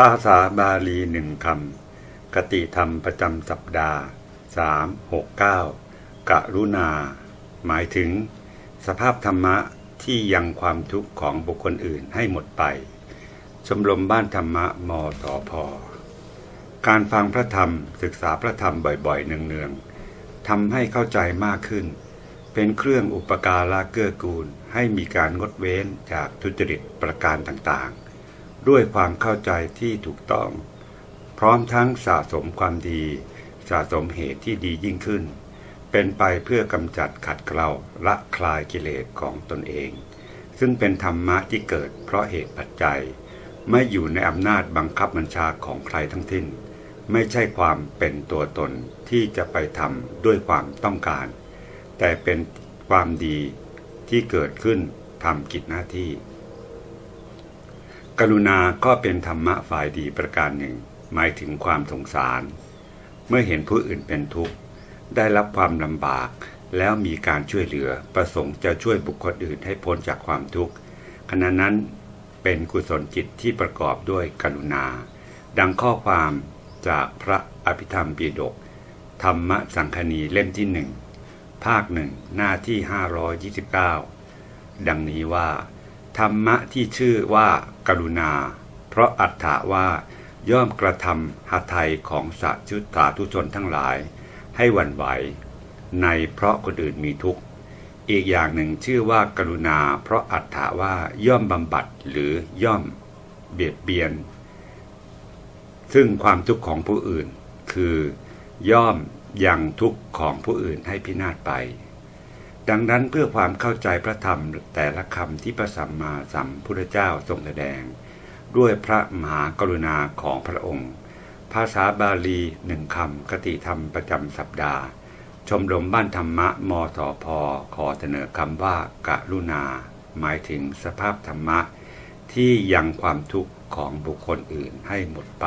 ภาษาบาลีหนึ่งคำกติธรรมประจำสัปดาห์สามหกเก้ากรุณา หมายถึง สภาพธรรมะที่ยังความทุกข์ของบุคคลอื่นให้หมดไป ชมรมบ้านธรรมะมตอพอการฟังพระธรรมศึกษาพระธรรมบ่อยๆเนืองๆทำให้เข้าใจมากขึ้น เป็นเครื่องอุปการะเกื้อกูลให้มีการงดเว้นจากทุจริตประการต่างๆ ด้วยความเข้าใจที่ถูกต้อง พร้อมทั้งสะสมความดี สะสมเหตุที่ดียิ่งขึ้น เป็นไปเพื่อกำจัดขัดเกลาละคลายกิเลสของตนเอง ซึ่งเป็นธรรมะที่เกิดเพราะเหตุปัจจัย ไม่อยู่ในอำนาจบังคับบัญชาของใครทั้งสิ้น ไม่ใช่ความเป็นตัวตนที่จะไปทำด้วยความต้องการ แต่เป็นความดีที่เกิดขึ้นทำกิจหน้าที่ กรุณาก็เป็นธรรมะฝ่ายดีประการหนึ่ง หมายถึงความสงสาร เมื่อเห็นผู้อื่นเป็นทุกข์ ได้รับความลำบาก แล้วมีการช่วยเหลือประสงค์จะช่วยบุคคลอื่นให้พ้นจากความทุกข์ขณะนั้นเป็นกุศลจิตที่ประกอบด้วยกรุณา ดังข้อความจากพระอภิธรรมปีดก ธรรมสังคณีเล่มที่หนึ่งภาคหนึ่งหน้าที่ 529 ดังนี้ว่า ธรรมะที่ชื่อว่ากรุณา เพราะอัตถาว่าย่อมกระทำหาไทยของสัตว์ชุดสาธุชนทั้งหลาย ให้หวันไหว ในเพราะคนอื่นมีทุกข์ อีกอย่างหนึ่งชื่อว่ากรุณา เพราะอัตถาว่าย่อมบำบัดหรือย่อมเบียดเบียน ซึ่งความทุกข์ของผู้อื่น คือย่อมยังทุกข์ของผู้อื่นให้พินาศไป ดังนั้นเพื่อความเข้าใจพระธรรมแต่ละคำที่พระสัมมาสัมพุทธเจ้าทรงแสดง ด้วยพระมหากรุณาของพระองค์ ภาษาบาลีหนึ่งคำคติธรรมประจำสัปดาห์ ชมรมบ้านธรรมะมสพขอเสนอคำว่ากรุณา หมายถึงสภาพธรรมะ ที่ยังความทุกข์ของบุคคลอื่นให้หมดไป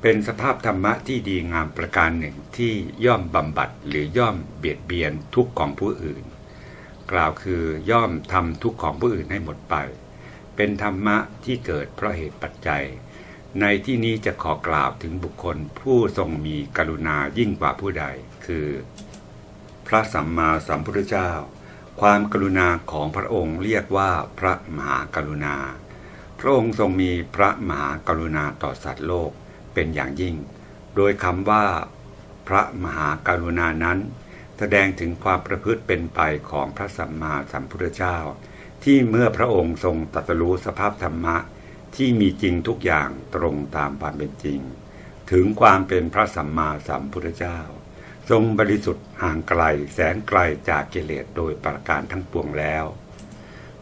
เป็นสภาพธรรมะที่ดีงามประการหนึ่งที่ย่อมบำบัดหรือย่อมเบียดเบียนทุกข์ของผู้อื่น กล่าวคือย่อมทำทุกข์ของผู้อื่นให้หมดไป เป็นธรรมะที่เกิดเพราะเหตุปัจจัย ในที่นี้จะขอกล่าวถึงบุคคลผู้ทรงมีกรุณายิ่งกว่าผู้ใด คือ พระสัมมาสัมพุทธเจ้า ความกรุณาของพระองค์เรียกว่าพระมหากรุณา พระองค์ทรงมีพระมหากรุณาต่อสัตว์โลก เป็นอย่างยิ่ง โดยคำว่า พระมหากรุณานั้น แสดงถึงความประพฤติเป็นไปของพระสัมมาสัมพุทธเจ้า ที่เมื่อพระองค์ทรงตรัสรู้สภาพธรรมะที่มีจริงทุกอย่างตรงตามความเป็นจริง ถึงความเป็นพระสัมมาสัมพุทธเจ้า ทรงบริสุทธิ์ห่างไกลแสนไกลจากกิเลสโดยประการทั้งปวงแล้ว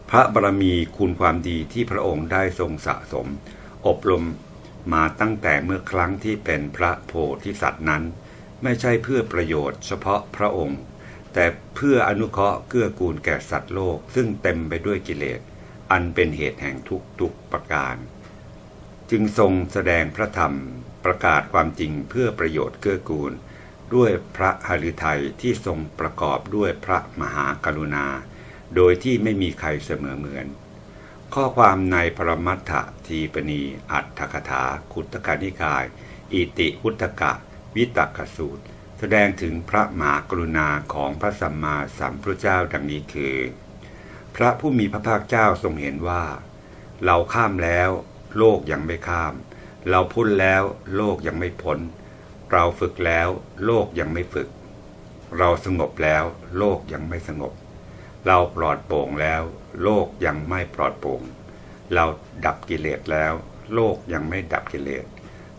พระบารมีคุณความดีที่พระองค์ได้ทรงสะสม อบรม มาตั้งแต่เมื่อครั้งที่เป็นพระโพธิสัตว์นั้น ไม่ใช่เพื่อประโยชน์เฉพาะพระองค์ แต่เพื่ออนุเคราะห์เกื้อกูลแก่สัตว์โลกซึ่งเต็มไปด้วยกิเลส อันเป็นเหตุแห่งทุกทุกประการ จึงทรงแสดงพระธรรมประกาศความจริงเพื่อประโยชน์เกื้อกูล ด้วยพระหฤทัยที่ทรงประกอบด้วยพระมหากรุณา โดยที่ไม่มีใครเสมอเหมือน ข้อความในปรมัตถทีปณี อัตถกถาคุตกานิกาย อิติวุตกะ วิตกสูตร แสดงถึงพระมหากรุณาของพระสัมมาสัมพุทธเจ้าดังนี้คือ พระผู้มีพระภาคเจ้าทรงเห็นว่า เราข้ามแล้ว โลกยังไม่ข้าม เราพ้นแล้วโลกยังไม่พ้น เราฝึกแล้ว โลกยังไม่ฝึก เราสงบแล้ว โลกยังไม่สงบ เราปลอดโปร่งแล้ว โลกยังไม่ปลอดโปร่ง เราดับกิเลสแล้ว โลกยังไม่ดับกิเลส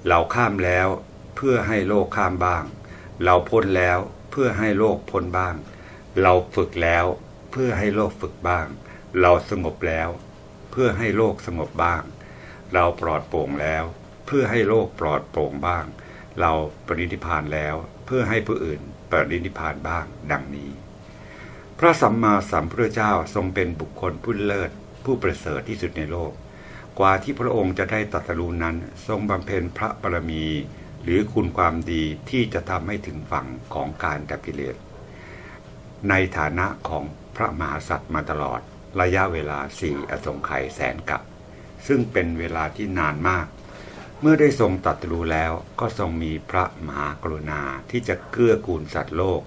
เราข้ามแล้วเพื่อให้โลกข้ามบ้าง เราพ้นแล้วเพื่อให้โลกพ้นบ้าง เราฝึกแล้วเพื่อให้โลกฝึกบ้าง เราสงบแล้ว เพื่อให้โลกสงบบ้าง เราปลอดโปร่งแล้ว เพื่อให้โลกปลอดโปร่งบ้าง เราปรินิพานแล้ว เพื่อให้ผู้อื่นปรินิพพานบ้าง ดังนี้ พระสัมมาสัมพุทธเจ้าทรงเป็นบุคคลผู้เลิศ ผู้ประเสริฐที่สุดในโลก กว่าที่พระองค์จะได้ตรัสรู้นั้น ทรงบำเพ็ญพระบารมี หรือคุณความดีที่จะทำให้ถึงฝั่งของการดับกิเลสในฐานะของพระมหาสัตว์มาตลอดระยะเวลาสี่อสงไขยแสนกับซึ่งเป็นเวลาที่นานมาก เมื่อได้ทรงตรัสรู้แล้วก็ทรงมีพระมหากรุณาที่จะเกื้อกูลสัตว์โลก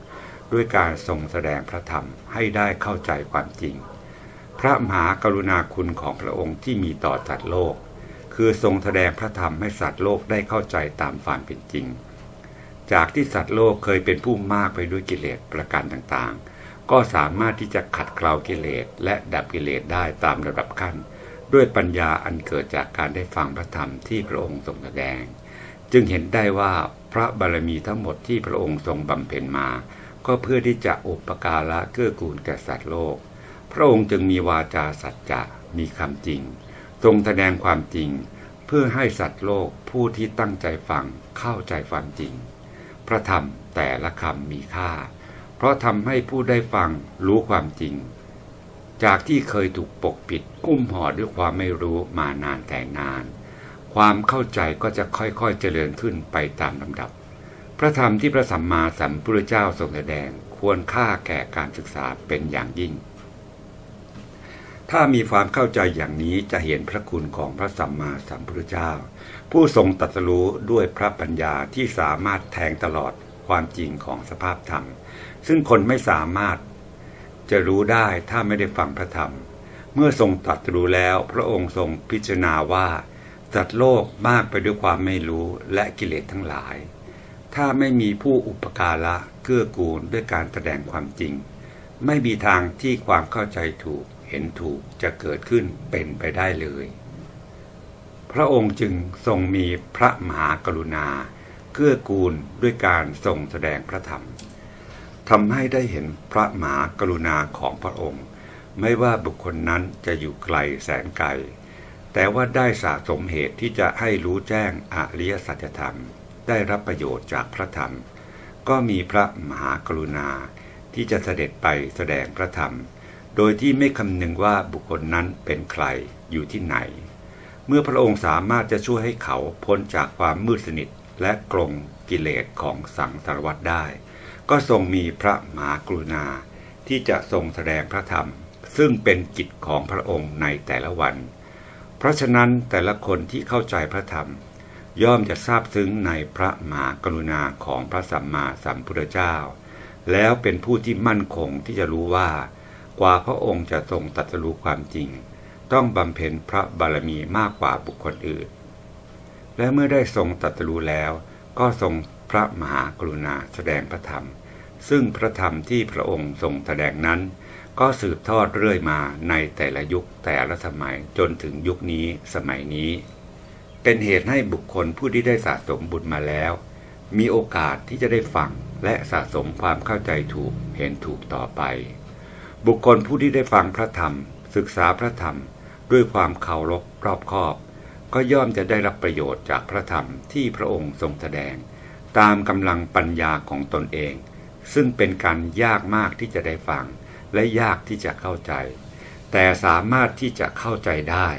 ด้วยการทรงแสดงพระธรรมให้ได้เข้าใจความจริง พระมหากรุณาคุณของพระองค์ที่มีต่อสัตว์โลก คือทรงแสดงพระธรรมให้สัตว์โลกได้เข้าใจตามความเป็นจริง จากที่สัตว์โลกเคยเป็นผู้มากไปด้วยกิเลสประการต่างๆ ก็สามารถที่จะขัดเกลากิเลสและดับกิเลสได้ตามระดับขั้น ด้วยปัญญาอันเกิดจากการได้ฟังพระธรรมที่พระองค์ทรงแสดง จึงเห็นได้ว่าพระบารมีทั้งหมดที่พระองค์ทรงบำเพ็ญมา ก็เพื่อที่จะอุปการะเกื้อกูลแก่สัตว์โลก พระองค์จึงมีวาจาสัจจะมีคำจริง ทรงแสดงความจริง เพื่อให้สัตว์โลกผู้ที่ตั้งใจฟังเข้าใจความจริง พระธรรมแต่ละคำมีค่า เพราะทำให้ผู้ได้ฟังรู้ความจริง จากที่เคยถูกปกปิดกุ้มห่อด้วยความไม่รู้มานานแต่นาน ความเข้าใจก็จะค่อยๆเจริญขึ้นไปตามลำดับ พระธรรมที่พระสัมมาสัมพุทธเจ้าทรงแสดงควรค่าแก่การศึกษาเป็นอย่างยิ่ง ถ้ามีความเข้าใจอย่างนี้จะเห็นพระคุณของพระสัมมาสัมพุทธเจ้า ผู้ทรงตรัสรู้ด้วยพระปัญญาที่สามารถแทงตลอดความจริงของสภาพธรรม ซึ่งคนไม่สามารถจะรู้ได้ถ้าไม่ได้ฟังพระธรรม เมื่อทรงตรัสรู้แล้วพระองค์ทรงพิจารณาว่าสัตว์โลกมากไปด้วยความไม่รู้และกิเลสทั้งหลาย ถ้าไม่มีผู้อุปการะเกื้อกูลด้วยการแสดงความจริง ไม่มีทางที่ความเข้าใจถูกเห็นถูกจะเกิดขึ้นเป็นไปได้เลย พระองค์จึงทรงมีพระมหากรุณา เกื้อกูลด้วยการทรงแสดงพระธรรมทำให้ได้เห็นพระมหากรุณาของพระองค์ ไม่ว่าบุคคลนั้นจะอยู่ไกลแสนไกล แต่ว่าได้สะสมเหตุที่จะให้รู้แจ้งอริยสัจธรรม ได้รับประโยชน์จากพระธรรม ก็มีพระมหากรุณาที่จะเสด็จไปแสดงพระธรรม โดยที่ไม่คำนึงว่าบุคคลนั้นเป็นใครอยู่ที่ไหน เมื่อพระองค์สามารถจะช่วยให้เขาพ้นจากความมืดสนิทและกลงกิเลสของสังสารวัฏได้ ก็ทรงมีพระมหากรุณาที่จะทรงแสดงพระธรรม ซึ่งเป็นกิจของพระองค์ในแต่ละวัน เพราะฉะนั้นแต่ละคนที่เข้าใจพระธรรม ย่อมจะทราบซึ้งในพระมหากรุณาของพระสัมมาสัมพุทธเจ้า แล้วเป็นผู้ที่มั่นคงที่จะรู้ว่า กว่าพระองค์จะทรงตรัสรู้ความจริง ต้องบำเพ็ญพระบารมีมากกว่าบุคคลอื่น และเมื่อได้ทรงตรัสรู้แล้ว ก็ทรงพระมหากรุณาแสดงพระธรรม ซึ่งพระธรรมที่พระองค์ทรงแสดงนั้น ก็สืบทอดเรื่อยมาในแต่ละยุคแต่ละสมัยจนถึงยุคนี้สมัยนี้ เป็นเหตุให้บุคคลผู้ที่ได้สะสมบุญมาแล้ว มีโอกาสที่จะได้ฟังและสะสมความเข้าใจถูกเห็นถูกต่อไป บุคคลผู้ที่ได้ฟังพระธรรม ศึกษาพระธรรม ด้วยความเคารพรอบคอบ ก็ย่อมจะได้รับประโยชน์จากพระธรรมที่พระองค์ทรงแสดง ตามกำลังปัญญาของตนเอง ซึ่งเป็นการยากมากที่จะได้ฟัง และยากที่จะเข้าใจ แต่สามารถที่จะเข้าใจได้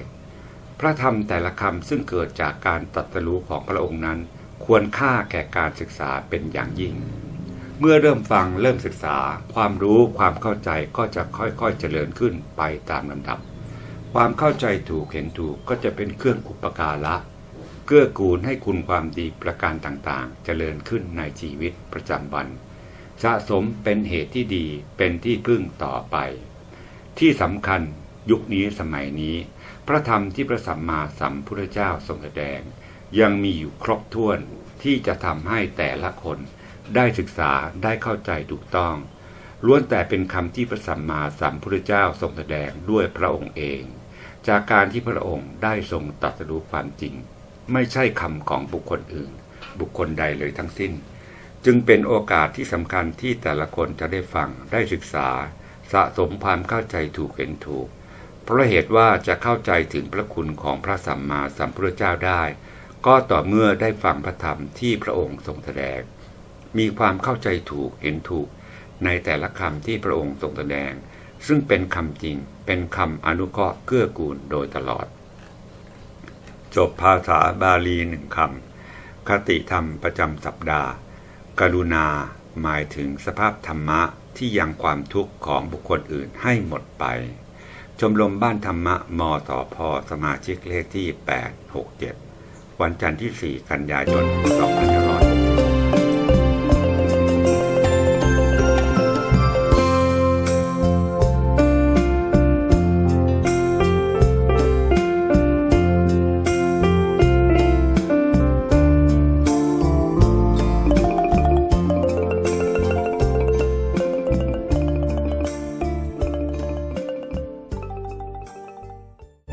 พระธรรมแต่ละคำซึ่งเกิดจากการตรัสรู้ของพระองค์นั้น ควรค่าแก่การศึกษาเป็นอย่างยิ่ง เมื่อเริ่มฟังเริ่มศึกษา ความรู้ความเข้าใจก็จะค่อยๆเจริญขึ้นไปตามลำดับ ความเข้าใจถูกเห็นถูกก็จะเป็นเครื่องอุปการะเกื้อกูลให้คุณความดีประการต่างๆ เจริญขึ้นในชีวิตประจำวัน สะสมเป็นเหตุที่ดีเป็นที่พึ่งต่อไป ที่สำคัญ ยุคนี้สมัยนี้ พระธรรมที่พระสัมมาสัมพุทธเจ้าทรงแสดง ยังมีอยู่ครบถ้วนที่จะทำให้แต่ละคนได้ศึกษาได้เข้าใจถูกต้องล้วนแต่เป็นคำที่พระสัมมาสัมพุทธเจ้าทรงแสดงด้วยพระองค์เอง จากการที่พระองค์ได้ทรงตรัสรู้ความจริง ไม่ใช่คำของบุคคลอื่น บุคคลใดเลยทั้งสิ้น จึงเป็นโอกาสที่สำคัญที่แต่ละคนจะได้ฟังได้ศึกษา สะสมความเข้าใจถูกเห็นถูก เพราะเหตุว่าจะเข้าใจถึงพระคุณของพระสัมมาสัมพุทธเจ้าได้ ก็ต่อเมื่อได้ฟังพระธรรมที่พระองค์ทรงแสดง มีความเข้าใจถูกเห็นถูกในแต่ละคำที่พระองค์ทรงแสดง ซึ่งเป็นคำจริงเป็นคำอนุเคราะห์เกื้อกูลโดยตลอด จบภาษาบาลีหนึ่งคำคติธรรมประจำสัปดาห์ กรุณาหมายถึงสภาพธรรมะที่ยังความทุกข์ของบุคคลอื่นให้หมดไป ชมรมบ้านธรรมะมสพสมาชิกเลขที่ 867 วันจันทร์ที่ 4 กันยายน 2500